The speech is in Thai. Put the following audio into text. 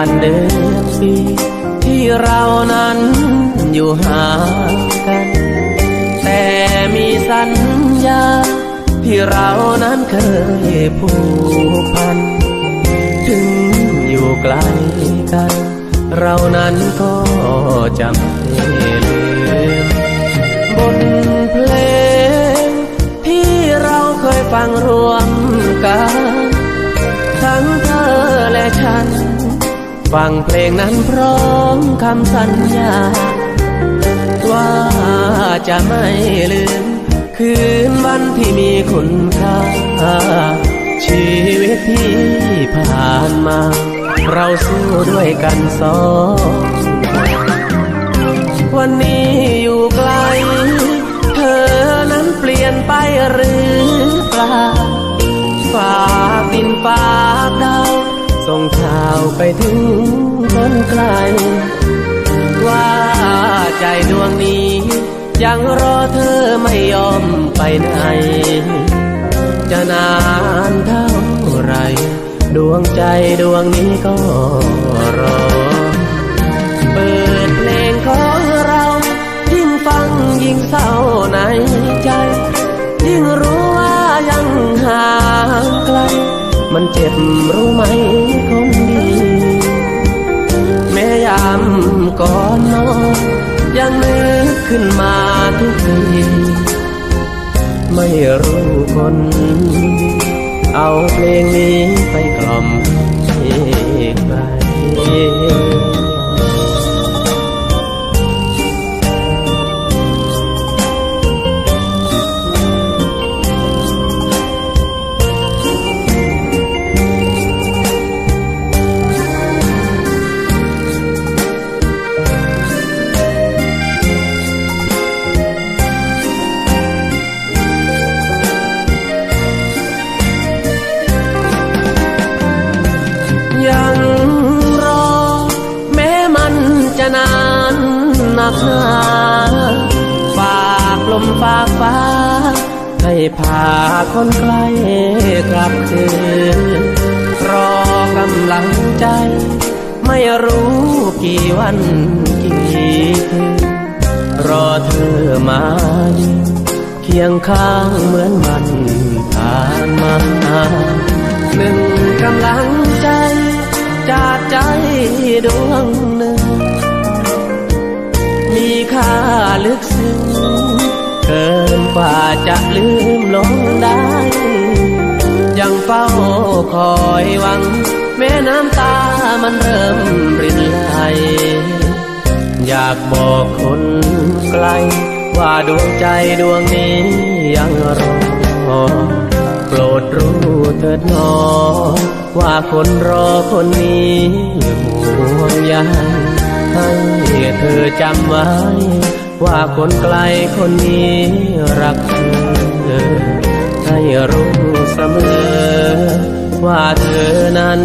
วันเดือนปีที่เรานั้นอยู่หากัน แต่มีสัญญา ที่เรานั้นเคยผูกพัน ถึงอยู่ไกลกัน เรานั้นก็จะไม่ลืมบนเพลง ที่เราเคยฟังร ฟังเพลงนั้นพร้อมคำสัญญา ว่าจะไม่ลืม คืนวันที่มีคุณค่า ชีวิตที่ผ่านมา เราสู้ด้วยกันสองวันนี้อยู่ไกล เธอนั้นเปลี่ยนไปหรือเปล่าฝากดินฝากดา งข่าวไปถึงคนไกล ว่าใจดวงนี้ ยังรอเธอไม่ยอมไปไหน จะนานเท่าไร ดวงใจดวงนี้ก็รอ เปิดเพลงของเรา ยิ่งฟังยิ่งเศร้าในใจ ยิ่งรู้ มันเจ็บรู้ไหมคนดี แม่ยามก่อนนอนยังนึกขึ้นมาทุกทีไม่รู้คน เอาเพลงนี้ไปกล่อม หนักหนาฝากลมฝากฟ้า ให้พาคนใกล้กลับคืนรอกำลังใจ ไม่รู้กี่วันกี่คืนรอเธอมายืนเคียงข้างเหมือนมันผ่านมาหนึ่งกำลังใจจากใจดวงหนึ่ง มีค่าลึกซึ้งเกินกว่าจะลืมลงได้ ยังเฝ้าคอยหวัง แม้น้ำตามันเริ่มรินไหลอยากบอกคนไกล ว่าดวงใจดวงนี้ยังรอโปรดรู้เถิดหนอ ว่าคนรอคนนี้ห่วงใย ให้เธอจำไว้ ว่าคนไกลคนนี้รักเธอให้รู้เสมอ ว่าเธอนั้น